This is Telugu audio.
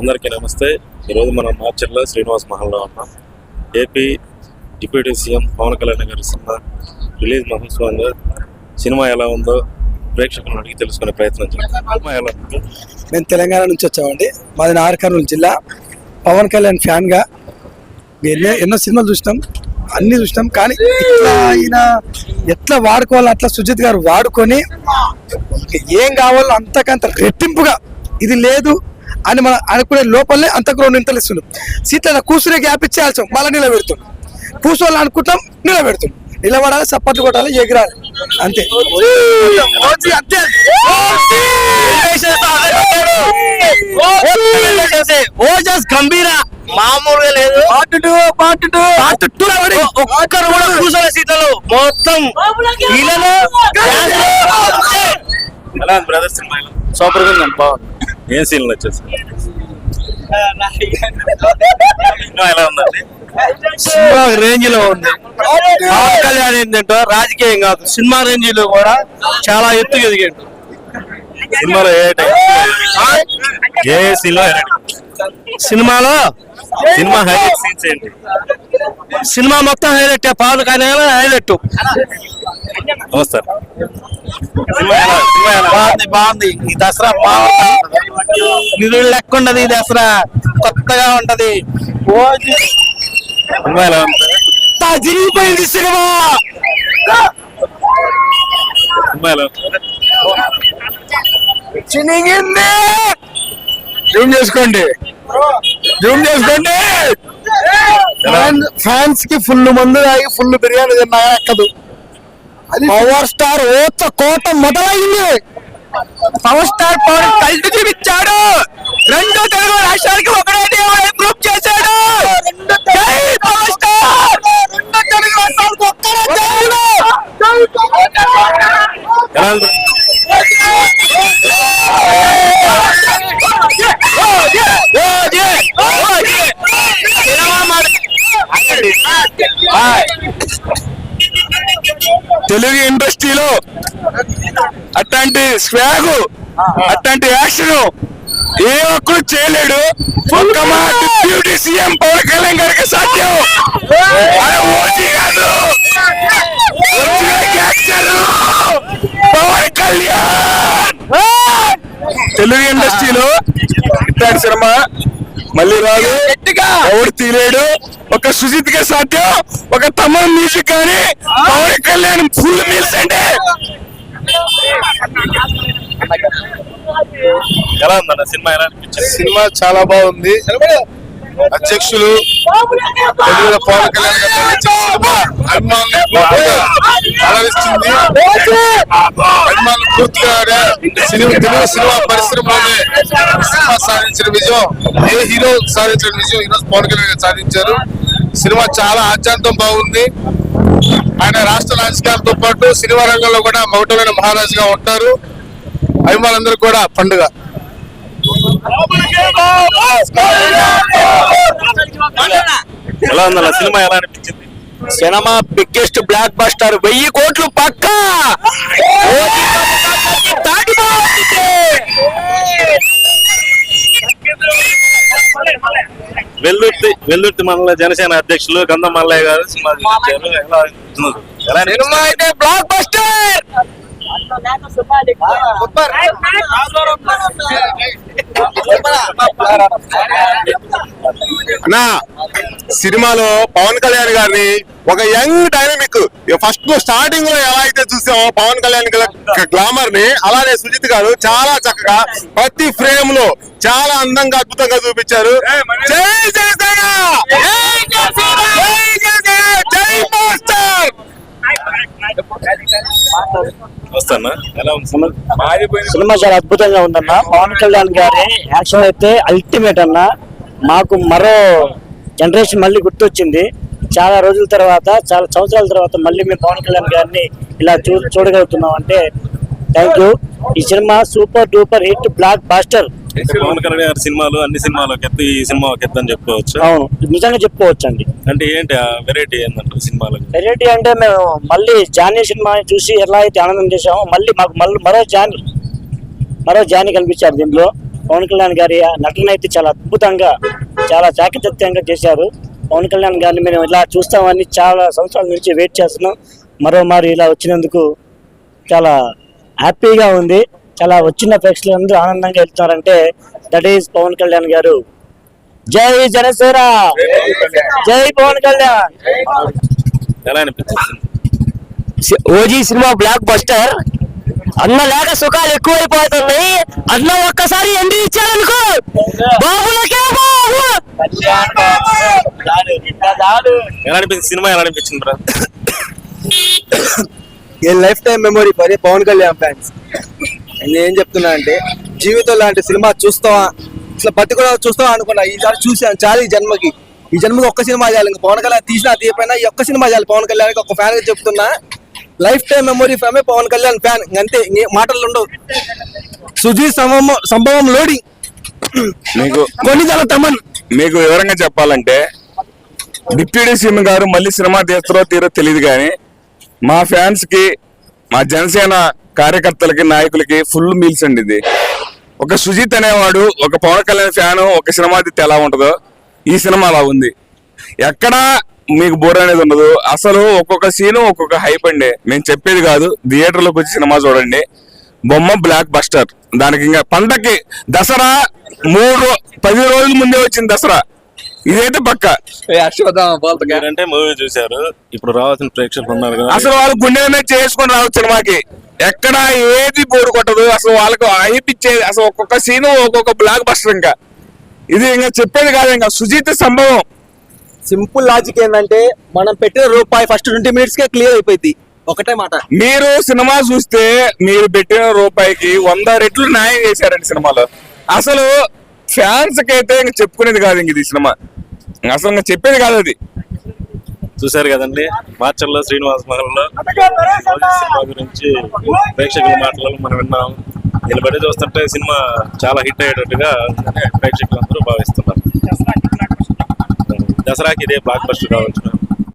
అందరికీ నమస్తే. ఈరోజు మనం మార్చర్ల శ్రీనివాస్ మహల్లో ఉన్నాం. AP deputy CM Pawan Kalyan గారి సినిమా రిలీజ్ మహోత్సవంగా సినిమా ఎలా ఉందో ప్రేక్షకులను అడిగి తెలుసుకునే ప్రయత్నం చేస్తాం సినిమా ఎలా ఉంది. మేము తెలంగాణ నుంచి వచ్చామండి. మాది నాగర్ కర్నూలు జిల్లా. పవన్ కళ్యాణ్ ఫ్యాన్గా ఎన్నో ఎన్నో సినిమాలు చూసినాం. అన్నీ చూసినాం. కానీ ఇట్లా ఆయన ఎట్లా వాడుకోవాలో అట్లా సుజిత్ గారు వాడుకొని ఏం కావాలో అంతకంత రెట్టింపుగా ఇది లేదు. అని మనం అనుకునే లోపలనే అంతకు రెండు ఇంతలు ఇస్తున్నాం సీట్ల కూర్చునే గ్యాప్ ఇచ్చేయాల్సాం మళ్ళీ నిలబెడుతున్నాం కూర్చోవాలి అనుకుంటాం నిలబెడుతున్నాం నిలబడాలి చప్పట్లు కొట్టాలి ఎగిరాలి. అంతే. ఓజస్ గంభీర! మామూలుగా లేదు. Part two part two. Part two ఒక్కరు కూడా కూర్చోలే సీతలు మొత్తం? సూపర్గా బాగుంది. ఏం సీన్లు వచ్చేసి సినిమా ఎలా ఉందండి? సినిమా రేంజ్లో ఉంది. పవన్ కళ్యాణ్ ఏంటంటే రాజకీయం కాదు సినిమా రేంజ్లో కూడా చాలా ఎత్తుకు ఎదిగాడు. సినిమాలో ఏ ఏ సీన్లో సినిమాలో సినిమా హైలైట్ సీన్స్ ఏంటి? సినిమా మొత్తం హైలైట్ పవన్ కళ్యాణ్ హైలైట్. నమస్తే సినిమా బాగుంది బాగుంది. ఈ దసరా బాగుంది నిధులు లెక్క ఉండదు ఈ దసరా కొత్తగా ఉంటది. తిరిగిపోయింది సినిమా. చినిగింది. జూమ్ చేసుకోండి. జూమ్ చేసుకోండి. ఫ్యాన్స్కి ఫుల్ మందు తాగి ఫుల్ బిర్యానీ తిన్నా ఎక్కదు. పవర్ స్టార్ ఓత కోట మొదలైంది. పవర్ స్టార్ పవర్ కల్ట్ చూపించాడు. రెండు తెలుగు రాష్ట్రాలకి ఒకటే దేవుడు ప్రూఫ్ చేశాడు. జై పవర్ స్టార్. రెండు తెలుగు రాష్ట్రాలకు ఒక్కడే దేవుడు. ఎలా ఉంది తెలుగు ఇండస్ట్రీలో స్వాగ్. అట్లాంటి యాక్షన్ ఏ ఒక్కరు చేయలేడు. ఒక్క మా డిప్యూటీ సీఎం పవన్ కళ్యాణ్ గారికి సాధ్యం. ఓజీ కాదు. పవన్ కళ్యాణ్. తెలుగు ఇండస్ట్రీలో ఇట్లాంటి సినిమా మళ్ళీ రాదు. ఎవడు తీలేడు. ఒక సుజిత్గా సాధ్యం. ఒక తమిళ మ్యూజిక్ కానీ పవన్ కళ్యాణ్ ఫుల్ మీల్స్ అండి ఎలా ఉందన్న సినిమా ఎలా అనిపించింది? సినిమా చాలా బాగుంది. అధ్యక్షులు తెలుగులో పవన్ కళ్యాణ్ గారు అభిమానులు పూర్తిగా సినిమా తెలుగు సినిమా పరిశ్రమలోనే సినిమా సాధించిన విజయం. ఏ హీరో సాధించిన విజయం ఈరోజు పవన్ కళ్యాణ్ సాధించారు. సినిమా చాలా ఆద్యాంతం బాగుంది. ఆయన రాష్ట్ర రాజకీయాలతో పాటు సినిమా రంగంలో కూడా మౌటమైన మహారాజుగా ఉంటారు. అభిమానులందరూ కూడా పండుగ. ఎలా ఉందన్న సినిమా ఎలా అనిపించింది? సినిమా బిగ్గెస్ట్ బ్లాక్ బస్టర్ వెయ్యి కోట్లు పక్క! వెల్లుర్తి వెల్లుర్తి మండల జనసేన అధ్యక్షులు గంధం మల్లయ్య గారు సినిమా ఎలా అయితే బ్లాక్ బస్టర్ అన్నా సినిమాలో పవన్ కళ్యాణ్ గారిని ఒక యంగ్ డైనమిక్. ఫస్ట్ స్టార్టింగ్లో ఎలా అయితే చూసామో పవన్ కళ్యాణ్ గ్లామర్ని అలానే సుజిత్ గారు చాలా చక్కగా ప్రతి ఫ్రేమ్లో చాలా అందంగా అద్భుతంగా చూపించారు. జై జనసేన జై మాస్టర్! సినిమా చాలా అద్భుతంగా ఉందన్న. పవన్ కళ్యాణ్ గారి యాక్షన్ అయితే అల్టిమేట్ అన్న. మాకు మరో జనరేషన్ మళ్ళీ గుర్తొచ్చింది. చాలా రోజుల తర్వాత చాలా సంవత్సరాల తర్వాత మళ్ళీ మేము పవన్ కళ్యాణ్ గారిని ఇలా చూ చూడగలుగుతున్నాం అంటే థ్యాంక్ యూ ఈ cinema super duper hit blockbuster Pawan Kalyan గారి సినిమాలు అన్ని సినిమాలకు ఎత్తు ఈ సినిమా ఎత్తు అని చెప్పుకోవచ్చు. అవును నిజంగా చెప్పుకోవచ్చు అండి అంటే ఏంటి వెరైటీ ఏంటంటారు సినిమాలకు వెరైటీ అంటే మేము మళ్ళీ జానీ సినిమా చూసి ఎలా అయితే ఆనందం చేసామో మళ్ళీ మాకు మళ్ళీ మరో జానీ మరో జానీ కనిపించారు దీంట్లో. పవన్ కళ్యాణ్ గారి నటన అయితే చాలా అద్భుతంగా చాలా చాకచత్యంగా చేశారు. పవన్ కళ్యాణ్ గారిని మేము ఇలా చూస్తామని చాలా సంవత్సరాల నుంచి వెయిట్ చేస్తున్నాం. మరోమారు ఇలా వచ్చినందుకు చాలా హ్యాపీగా ఉంది. చాలా వచ్చిన ప్రేక్షకులు అందరూ ఆనందంగా వెళ్తున్నారంటే దట్ ఈస్ పవన్ కళ్యాణ్ గారు. జై జనసేన! జై Pawan Kalyan! OG cinema blockbuster అన్న లేక సుఖాలు ఎక్కువైపోతున్నాయి. అన్న ఒక్కసారి ఎండి ఇచ్చారనుకో. ఎలా అనిపించింది? సినిమా ఎలా అనిపించింది bro? A lifetime memory for Pawan Kalyan fans. నేను ఏం చెప్తున్నా అంటే జీవితం లాంటి సినిమా చూస్తావా? ఇట్లా బతికున్నా చూస్తావా అనుకున్నా ఈసారి చూసాను చాలు ఈ జన్మకి. ఈ జన్మకి ఒక్క సినిమా చేయాలి ఇంకా పవన్ కళ్యాణ్ తీసినా తీయపోయినా ఈ ఒక్క సినిమా చేయాలి పవన్ కళ్యాణ్కి ఒక ఫ్యాన్గా చెప్తున్నా లైఫ్ టైం మెమొరీ ఫ్యామే పవన్ కళ్యాణ్ ఫ్యాన్. అంతే మాటలు ఉండవు. సుజీ సంభవం సంభవం లోడింగ్. మీకు కొన్ని తమన్. మీకు వివరంగా చెప్పాలంటే డిప్యూటీ సీఎం గారు మళ్ళీ సినిమా తీస్తారో తీరో తెలియదు కానీ మా ఫ్యాన్స్కి మా జనసేన కార్యకర్తలకి నాయకులకి ఫుల్ మీల్స్ అండి ఇది. ఒక సుజిత్ అనేవాడు ఒక పవన్ కళ్యాణ్ ఫ్యాన్ ఒక సినిమా తీస్తే ఎలా ఉంటుందో ఈ సినిమా అలా ఉంది. ఎక్కడా మీకు బోర్ అనేది ఉండదు. అసలు ఒక్కొక్క సీను ఒక్కొక్క హైప్ అండి. మేము చెప్పేది కాదు థియేటర్లోకి వచ్చి సినిమా చూడండి. బొమ్మ బ్లాక్ బస్టర్. దానికి ఇంకా పండక్కి దసరా మూడు పది రోజుల ముందే వచ్చింది దసరా. ఇదైతే పక్క. మీరంటే మూవీ చూశారు. ఇప్పుడు రావాల్సిన ప్రేక్షకులు ఉన్నారు కదా. అసలు వాళ్ళు గుండె మీద చేసుకొని రావచ్చు సినిమాకి. ఎక్కడ ఏది బోరు కొట్టదు. అసలు వాళ్ళకు ఇచ్చేది అసలు ఒక్కొక్క సీను ఒక్కొక్క బ్లాక్ బస్టర్ ఇంకా. ఇది ఇంకా చెప్పేది కాదు ఇంకా. సుజీత్ సంభవం. సింపుల్ లాజిక్ ఏంటంటే మనం పెట్టిన రూపాయి ఫస్ట్ ట్వంటీ మినిట్స్ కే క్లియర్ అయిపోయింది. ఒకటే మాట. మీరు సినిమా చూస్తే మీరు పెట్టిన రూపాయికి వంద రెట్లు న్యాయం చేశారండి సినిమాలో. అసలు ఫ్యాన్స్కి అయితే ఇంక చెప్పుకునేది కాదు ఇంక ఇది సినిమా. అసలు ఇంకా చెప్పేది కాదు అది. చూశారు కదండి మార్చల్లో శ్రీనివాస్ మహల్లో సినిమా గురించి ప్రేక్షకుల మాటలు మనం విన్నాం. బట్టి చూస్తుంటే సినిమా చాలా హిట్ అయ్యేటట్టుగా ప్రేక్షకులందరూ భావిస్తున్నారు. దసరాకి ఇదే బ్లాక్ బస్టర్ కావచ్చు